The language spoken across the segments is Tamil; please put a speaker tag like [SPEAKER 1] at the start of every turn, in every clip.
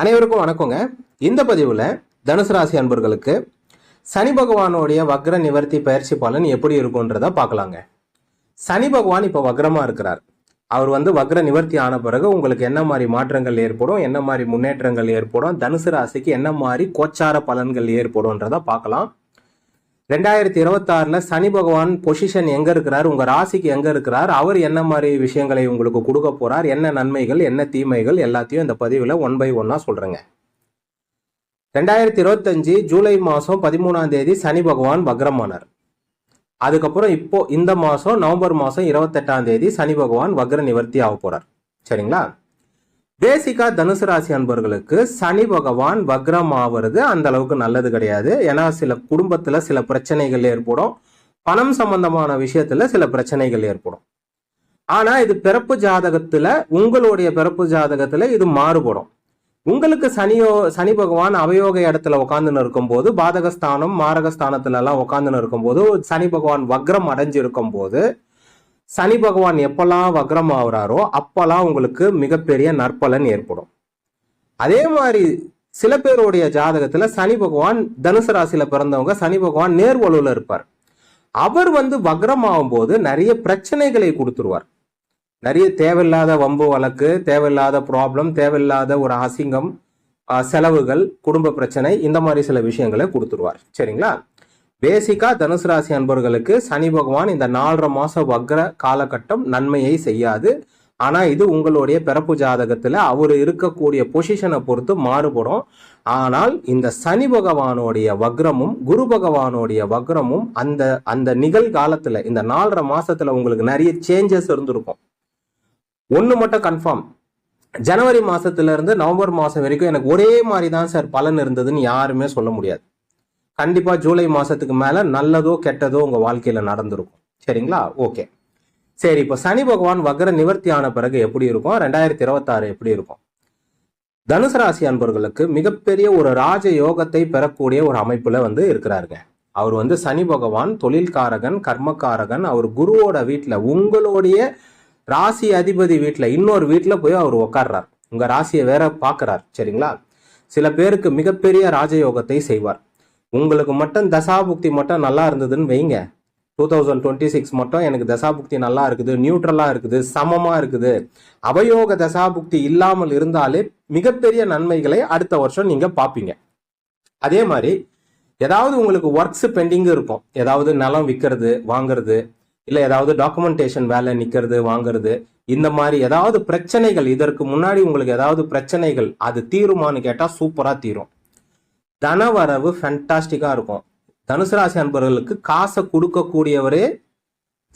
[SPEAKER 1] அனைவருக்கும் வணக்கங்க. இந்த பதிவில் தனுசு ராசி அன்பர்களுக்கு சனி பகவானுடைய வக்ர நிவர்த்தி பயிற்சி பலன் எப்படி இருக்குன்றதை பார்க்கலாங்க. சனி பகவான் இப்போ வக்ரமாக இருக்கிறார். அவர் வந்து வக்ர நிவர்த்தி ஆன பிறகு உங்களுக்கு என்ன மாதிரி மாற்றங்கள் ஏற்படும் என்ன மாதிரி முன்னேற்றங்கள் ஏற்படும் தனுசு ராசிக்கு என்ன மாதிரி கோச்சார பலன்கள் ஏற்படும்ன்றதை பார்க்கலாம். ரெண்டாயிரத்தி இருபத்தாறுல சனி பகவான் பொசிஷன் எங்கே இருக்கிறார்? உங்கள் ராசிக்கு எங்கே இருக்கிறார்? அவர் என்ன மாதிரி விஷயங்களை உங்களுக்கு கொடுக்க போகிறார் என்ன நன்மைகள் என்ன தீமைகள்? எல்லாத்தையும் இந்த பதிவில் ஒன் பை ஒன்னாக சொல்கிறேங்க ரெண்டாயிரத்தி இருபத்தஞ்சு ஜூலை மாதம் பதிமூணாம் தேதி சனி பகவான் வக்ரமானார். அதுக்கப்புறம் இப்போ இந்த மாதம் நவம்பர் மாதம் இருபத்தெட்டாம் தேதி சனி பகவான் வக்ர நிவர்த்தி ஆக போகிறார் சரிங்களா? பேசிக்கா தனுசு ராசி அன்பர்களுக்கு சனி பகவான் வக்ரம் ஆவறது அந்த அளவுக்கு நல்லது கிடையாது. ஏன்னா சில குடும்பத்துல சில பிரச்சனைகள் ஏற்படும். பணம் சம்பந்தமான விஷயத்துல சில பிரச்சனைகள் ஏற்படும். ஆனா இது பிறப்பு ஜாதகத்துல உங்களுடைய பிறப்பு ஜாதகத்துல இது மாறுபடும். உங்களுக்கு சனியோ சனி பகவான் அவயோக இடத்துல உட்காந்துன்னு இருக்கும்போது பாதகஸ்தானம் மாரகஸ்தானத்துல எல்லாம் உட்காந்துன்னு இருக்கும்போது சனி பகவான் வக்ரம் அடைஞ்சு இருக்கும்போது சனி பகவான் எப்பெல்லாம் வக்ரம் ஆகுறாரோ அப்பெல்லாம் உங்களுக்கு மிகப்பெரிய நற்பலன் ஏற்படும். அதே மாதிரி சில பேருடைய ஜாதகத்துல சனி பகவான் தனுசு ராசியில பிறந்தவங்க சனி பகவான் நேர்வலுவில் இருப்பார். அவர் வந்து வக்ரம் ஆகும்போது நிறைய பிரச்சனைகளை கொடுத்துருவார். நிறைய தேவையில்லாத வம்பு வழக்கு தேவையில்லாத ப்ராப்ளம் தேவையில்லாத ஒரு அசிங்கம் செலவுகள் குடும்ப பிரச்சனை இந்த மாதிரி சில விஷயங்களை கொடுத்துருவார். சரிங்களா? பேசிக்கா தனுசு ராசி அன்பர்களுக்கு சனி பகவான் இந்த நாலரை மாசம் வக்ர காலகட்டம் நன்மையை செய்யாது. ஆனா இது உங்களுடைய பிறப்பு ஜாதகத்துல அவர் இருக்கக்கூடிய பொசிஷனை பொறுத்து மாறுபடும். ஆனால் இந்த சனி பகவானுடைய வக்ரமும் குரு பகவானுடைய வக்ரமும் அந்த அந்த நிகழ்காலத்துல இந்த நாலரை மாசத்துல உங்களுக்கு நிறைய சேஞ்சஸ் இருந்திருக்கும். ஒண்ணு மட்டும் கன்ஃபார்ம் ஜனவரி மாசத்துல இருந்து நவம்பர் மாசம் வரைக்கும் எனக்கு ஒரே மாதிரி தான் சார் பலன் இருந்ததுன்னு யாருமே சொல்ல முடியாது. கண்டிப்பா ஜூலை மாசத்துக்கு மேல நல்லதோ கெட்டதோ உங்க வாழ்க்கையில நடந்திருக்கும். சரிங்களா? ஓகே. சரி இப்போ சனி பகவான் வக்ர நிவர்த்தி ஆன பிறகு எப்படி இருக்கும்? ரெண்டாயிரத்தி இருபத்தாறு எப்படி இருக்கும்? தனுசு ராசி அன்பர்களுக்கு மிகப்பெரிய ஒரு ராஜ யோகத்தை பெறக்கூடிய ஒரு அமைப்புல வந்து இருக்கிறாருங்க. அவர் வந்து சனி பகவான் தொழில்காரகன் கர்மக்காரகன். அவர் குருவோட வீட்டுல உங்களுடைய ராசி அதிபதி வீட்டுல இன்னொரு வீட்டுல போய் அவர் உட்கார்றார் உங்க ராசியை வேற பார்க்கறார் சரிங்களா? சில பேருக்கு மிகப்பெரிய ராஜயோகத்தை செய்வார். உங்களுக்கு மட்டும் தசாபுக்தி மட்டும் நல்லா இருந்ததுன்னு வைங்க. டூ தௌசண்ட் டுவெண்ட்டி சிக்ஸ் மட்டும் எனக்கு தசாபுக்தி நல்லா இருக்குது நியூட்ரலா இருக்குது சமமா இருக்குது. அவயோக தசாபுக்தி இல்லாமல் இருந்தாலே மிகப்பெரிய நன்மைகளை அடுத்த வருஷம் நீங்க பார்ப்பீங்க. அதே மாதிரி ஏதாவது உங்களுக்கு ஒர்க்ஸ் பெண்டிங்கும் இருக்கும். ஏதாவது நிலம் விற்கிறது வாங்குறது இல்லை ஏதாவது டாக்குமெண்டேஷன் வேலை நிற்கிறது வாங்குறது இந்த மாதிரி ஏதாவது பிரச்சனைகள் இதற்கு முன்னாடி உங்களுக்கு ஏதாவது பிரச்சனைகள் அது தீருமான்னு கேட்டால் சூப்பராக தீரும். தனவரவு ஃபென்டாஸ்டிக்காக இருக்கும். தனுசு ராசி அன்பர்களுக்கு காசை கொடுக்கக்கூடியவரே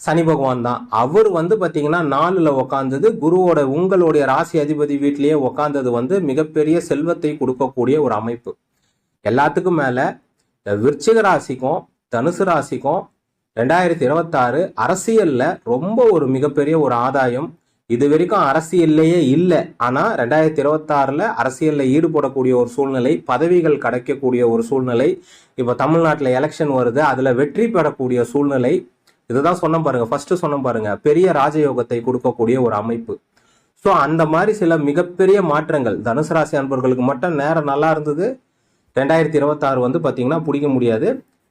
[SPEAKER 1] சனி பகவான் தான். அவர் வந்து பார்த்தீங்கன்னா நாலில் உக்காந்தது குருவோட உங்களுடைய ராசி அதிபதி வீட்டிலேயே உக்காந்தது வந்து மிகப்பெரிய செல்வத்தை கொடுக்கக்கூடிய ஒரு அமைப்பு. எல்லாத்துக்கும் மேலே இந்த விருச்சிக ராசிக்கும் தனுசு ராசிக்கும் ரெண்டாயிரத்தி இருபத்தாறு அரசியலில் ரொம்ப ஒரு மிகப்பெரிய ஒரு ஆதாயம் இது வரைக்கும் அரசியல்லையே இல்லை. ஆனால் ரெண்டாயிரத்தி இருபத்தாறுல அரசியலில் ஈடுபடக்கூடிய ஒரு சூழ்நிலை பதவிகள் கிடைக்கக்கூடிய ஒரு சூழ்நிலை இப்போ தமிழ்நாட்டில் எலெக்ஷன் வருது அதில் வெற்றி பெறக்கூடிய சூழ்நிலை இதுதான் சொன்ன பாருங்க. ஃபர்ஸ்ட் சொன்ன பாருங்க பெரிய ராஜயோகத்தை கொடுக்கக்கூடிய ஒரு அமைப்பு. ஸோ அந்த மாதிரி சில மிகப்பெரிய மாற்றங்கள் தனுசு ராசி அன்பர்களுக்கு மட்டும் நேரம் நல்லா இருந்தது. ரெண்டாயிரத்தி இருபத்தாறு வந்து பார்த்தீங்கன்னா பிடிக்க முடியாது.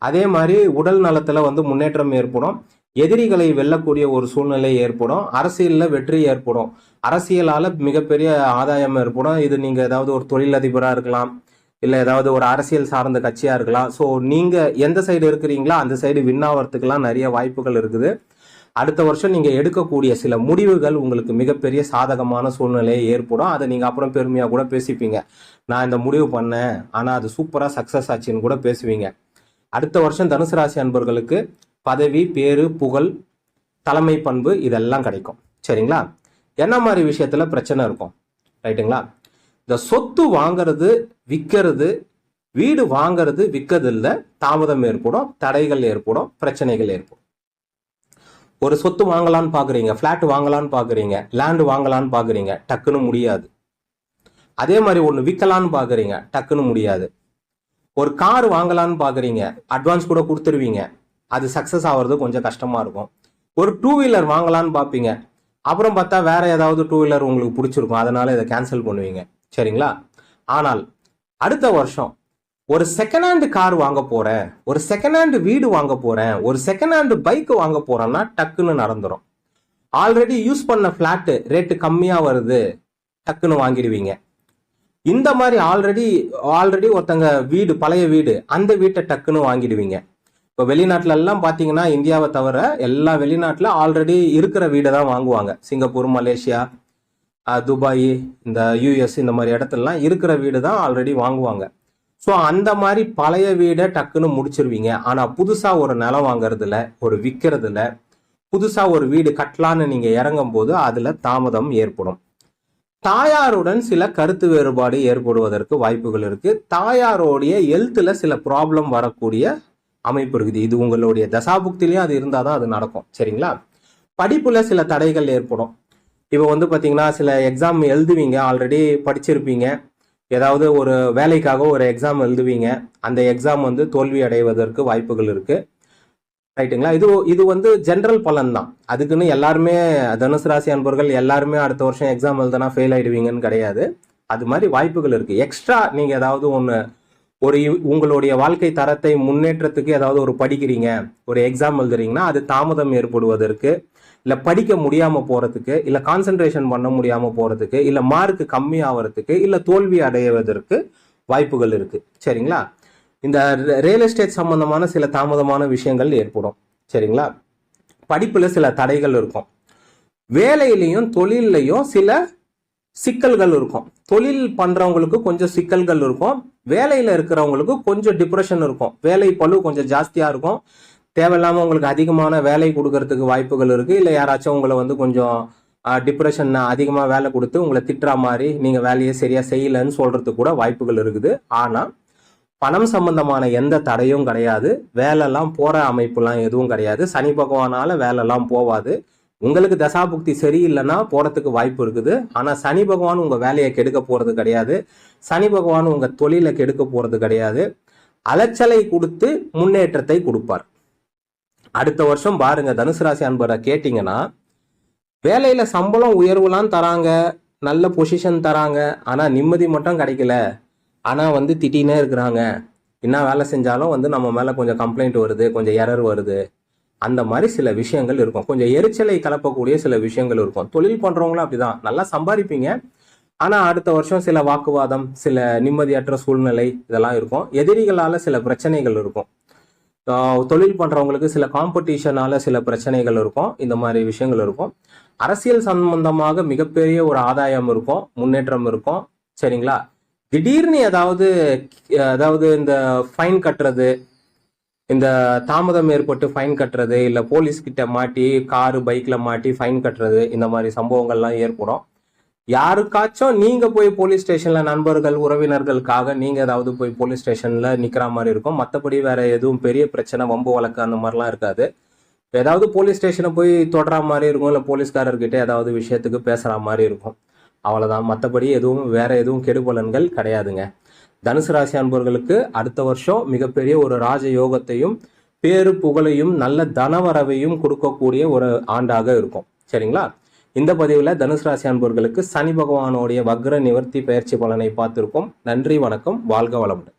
[SPEAKER 1] அதே மாதிரி உடல் நலத்தில் வந்து முன்னேற்றம் ஏற்படும். எதிரிகளை வெல்லக்கூடிய ஒரு சூழ்நிலை ஏற்படும். அரசியலில் வெற்றி ஏற்படும். அரசியலால் மிகப்பெரிய ஆதாயம் ஏற்படும். இது நீங்கள் ஏதாவது ஒரு தொழிலதிபராக இருக்கலாம் இல்லை ஏதாவது ஒரு அரசியல் சார்ந்த கட்சியாக இருக்கலாம். ஸோ நீங்கள் எந்த சைடு இருக்கிறீங்களோ அந்த சைடு வின் நிறைய வாய்ப்புகள் இருக்குது. அடுத்த வருஷம் நீங்கள் எடுக்கக்கூடிய சில முடிவுகள் உங்களுக்கு மிகப்பெரிய சாதகமான சூழ்நிலையை ஏற்படும். அதை நீங்கள் அப்புறம் பெருமையாக கூட பேசிப்பீங்க. நான் இந்த முடிவு பண்ணேன். ஆனால் அது சூப்பராக சக்சஸ் ஆச்சுன்னு கூட பேசுவீங்க. அடுத்த வருஷம் தனுசு ராசி அன்பர்களுக்கு பதவி பேரு புகழ் தலைமை பண்பு இதெல்லாம் கிடைக்கும். சரிங்களா? என்ன மாதிரி விஷயத்துல பிரச்சனை இருக்கும்? ரைட்டுங்களா? இந்த சொத்து வாங்குறது விற்கிறது வீடு வாங்குறது விற்கிறதுல தாமதம் ஏற்படும் தடைகள் ஏற்படும் பிரச்சனைகள் ஏற்படும். ஒரு சொத்து வாங்கலான்னு பாக்குறீங்க ஃபிளாட் வாங்கலான்னு பாக்குறீங்க லேண்டு வாங்கலான்னு பாக்குறீங்க டக்குன்னு முடியாது. அதே மாதிரி ஒன்று விற்கலான்னு பாக்குறீங்க டக்குன்னு முடியாது. ஒரு கார் வாங்கலான்னு பாக்குறீங்க அட்வான்ஸ் கூட கொடுத்துருவீங்க அது சக்ஸஸ் ஆகிறது கொஞ்சம் கஷ்டமாக இருக்கும். ஒரு டூ வீலர் வாங்கலான்னு பார்ப்பீங்க அப்புறம் பார்த்தா வேற ஏதாவது டூ வீலர் உங்களுக்கு பிடிச்சிருக்கும். அதனால இதை கேன்சல் பண்ணுவீங்க. சரிங்களா? ஆனால் அடுத்த வருஷம் ஒரு செகண்ட் ஹேண்டு கார் வாங்க போகிறேன் ஒரு செகண்ட் ஹேண்டு வீடு வாங்க போகிறேன் ஒரு செகண்ட் ஹேண்டு பைக் வாங்க போகிறேன்னா டக்குன்னு நடந்துரும். ஆல்ரெடி யூஸ் பண்ண ஃப்ளாட்டு ரேட்டு கம்மியாக வருது. டக்குன்னு வாங்கிடுவீங்க. இந்த மாதிரி ஆல்ரெடி ஆல்ரெடி ஒருத்தங்க வீடு பழைய வீடு அந்த வீட்டை டக்குன்னு வாங்கிடுவீங்க. இப்போ வெளிநாட்டுல எல்லாம் பார்த்தீங்கன்னா இந்தியாவை தவிர எல்லா வெளிநாட்டில் ஆல்ரெடி இருக்கிற வீடை தான் வாங்குவாங்க. சிங்கப்பூர் மலேசியா துபாய் இந்த யூஎஸ் இந்த மாதிரி இடத்துலலாம் இருக்கிற வீடு தான் ஆல்ரெடி வாங்குவாங்க. ஸோ அந்த மாதிரி பழைய வீடை டக்குன்னு முடிச்சிருவீங்க. ஆனால் புதுசாக ஒரு நிலம் வாங்குறதுல ஒரு விற்கிறதுல புதுசாக ஒரு வீடு கட்டலான்னு நீங்கள் இறங்கும் போது அதில் தாமதம் ஏற்படும். தாயாருடன் சில கருத்து வேறுபாடு ஏற்படுவதற்கு வாய்ப்புகள் இருக்கு. தாயாரோடைய ஹெல்த்தில் சில ப்ராப்ளம் வரக்கூடிய அமைப்பு இருக்குது. இது உங்களுடைய தசாபுக்திலையும் அது இருந்தால் தான் அது நடக்கும். சரிங்களா? படிப்பில் சில தடைகள் ஏற்படும். இப்போ வந்து பார்த்தீங்கன்னா சில எக்ஸாம் எழுதுவீங்க. ஆல்ரெடி படிச்சிருப்பீங்க. ஏதாவது ஒரு வேலைக்காக ஒரு எக்ஸாம் எழுதுவீங்க. அந்த எக்ஸாம் வந்து தோல்வி அடைவதற்கு வாய்ப்புகள் இருக்குது ரைட்டுங்களா இது இது வந்து ஜென்ரல் பலன் தான் அதுக்குன்னு எல்லாருமே தனுசு ராசி அன்பர்கள் எல்லாருமே அடுத்த வருஷம் எக்ஸாம் எழுதுனா ஃபெயில் ஆகிடுவீங்கன்னு கிடையாது. அது மாதிரி வாய்ப்புகள் இருக்குது எக்ஸ்ட்ரா நீங்கள் ஏதாவது ஒன்று ஒரு உங்களுடைய வாழ்க்கை தரத்தை முன்னேற்றத்துக்கு ஏதாவது ஒரு படிக்கிறீங்க ஒரு எக்ஸாம் எழுதுறீங்கன்னா அது தாமதம் ஏற்படுவதற்கு இல்லை படிக்க முடியாமல் போகிறதுக்கு இல்லை கான்சென்ட்ரேஷன் பண்ண முடியாமல் போகிறதுக்கு இல்லை மார்க் கம்மி ஆகிறதுக்கு இல்லை தோல்வி அடைவதற்கு வாய்ப்புகள் இருக்குது சரிங்களா? இந்த ரியல் எஸ்டேட் சம்பந்தமான சில தாமதமான விஷயங்கள் ஏற்படும். சரிங்களா? படிப்பில் சில தடைகள் இருக்கும். வேலையிலையும் தொழிலையும் சில சிக்கல்கள் இருக்கும். தொழில் பண்றவங்களுக்கு கொஞ்சம் சிக்கல்கள் இருக்கும். வேலையில இருக்கிறவங்களுக்கு கொஞ்சம் டிப்ரெஷன் இருக்கும். வேலை பளு கொஞ்சம் ஜாஸ்தியா இருக்கும். தேவையில்லாம உங்களுக்கு அதிகமான வேலை கொடுக்கறதுக்கு வாய்ப்புகள் இருக்கு. இல்லை யாராச்சும் உங்களை வந்து கொஞ்சம் டிப்ரெஷன் அதிகமாக வேலை கொடுத்து உங்களை திட்டுற மாதிரி நீங்கள் வேலையை சரியாக செய்யலைன்னு சொல்கிறதுக்கு கூட வாய்ப்புகள் இருக்குது. ஆனால் பணம் சம்பந்தமான எந்த தடையும் கிடையாது. வேலைலாம் போகிற அமைப்புலாம் எதுவும் கிடையாது. சனி பகவானால வேலைலாம் போவாது. உங்களுக்கு தசாபுக்தி சரியில்லைன்னா போகிறதுக்கு வாய்ப்பு இருக்குது. ஆனால் சனி பகவான் உங்கள் வேலையை கெடுக்க போகிறது கிடையாது. சனி பகவான் உங்கள் தொழிலை கெடுக்க போகிறது கிடையாது. அலைச்சலை கொடுத்து முன்னேற்றத்தை கொடுப்பார். அடுத்த வருஷம் பாருங்க தனுசு ராசி அன்பரை கேட்டிங்கன்னா வேலையில் சம்பளம் உயர்வுலாம் தராங்க நல்ல பொசிஷன் தராங்க ஆனால் நிம்மதி மட்டும் கிடைக்கல. ஆனால் வந்து திட்டினே இருக்கிறாங்க. என்ன வேலை செஞ்சாலும் வந்து நம்ம மேலே கொஞ்சம் கம்ப்ளைண்ட் வருது கொஞ்சம் எரர் வருது. அந்த மாதிரி சில விஷயங்கள் இருக்கும். கொஞ்சம் எரிச்சலை கலப்பக்கூடிய சில விஷயங்கள் இருக்கும். தொழில் பண்றவங்களும் அப்படிதான். நல்லா சம்பாதிப்பீங்க. ஆனா அடுத்த வருஷம் சில வாக்குவாதம் சில நிம்மதியற்ற சூழ்நிலை இதெல்லாம் இருக்கும். எதிரிகளால சில பிரச்சனைகள் இருக்கும். தொழில் பண்றவங்களுக்கு சில காம்படிஷனால சில பிரச்சனைகள் இருக்கும். இந்த மாதிரி விஷயங்கள் இருக்கும். அரசியல் சம்பந்தமாக மிகப்பெரிய ஒரு ஆதாயம் இருக்கும். முன்னேற்றம் இருக்கும். சரிங்களா? திடீர்னு ஏதாவது அதாவது இந்த ஃபைன் கட்டுறது இந்த தாமதம் ஏற்பட்டு ஃபைன் கட்டுறது இல்லை போலீஸ் கிட்ட மாட்டி காரு பைக்கில் மாட்டி ஃபைன் கட்டுறது இந்த மாதிரி சம்பவங்கள்லாம் ஏற்படும். யாருக்காச்சும் நீங்கள் போய் போலீஸ் ஸ்டேஷனில் நண்பர்கள் உறவினர்களுக்காக நீங்கள் ஏதாவது போய் போலீஸ் ஸ்டேஷனில் நிற்கிற மாதிரி இருக்கும். மற்றபடி வேறு எதுவும் பெரிய பிரச்சனை வம்பு வழக்கு அந்த மாதிரிலாம் இருக்காது. ஏதாவது போலீஸ் ஸ்டேஷனை போய் தொடர மாதிரி இருக்கும் இல்லை போலீஸ்காரர்கிட்ட ஏதாவது விஷயத்துக்கு பேசுகிற மாதிரி இருக்கும். அவ்வளோதான் மற்றபடி எதுவும் வேறு எதுவும் கெடுபலன்கள் கிடையாதுங்க. தனுசு ராசி அன்பர்களுக்கு அடுத்த வருஷம் மிகப்பெரிய ஒரு ராஜ யோகத்தையும் பேரு புகழையும் நல்ல தனவரவையும் கொடுக்கக்கூடிய ஒரு ஆண்டாக இருக்கும். சரிங்களா? இந்த பதிவில் தனுசு ராசி அன்பர்களுக்கு சனி பகவானுடைய வக்ர நிவர்த்தி பயிற்சி பலனை பார்த்திருக்கோம். நன்றி வணக்கம். வாழ்க வளமுடன்.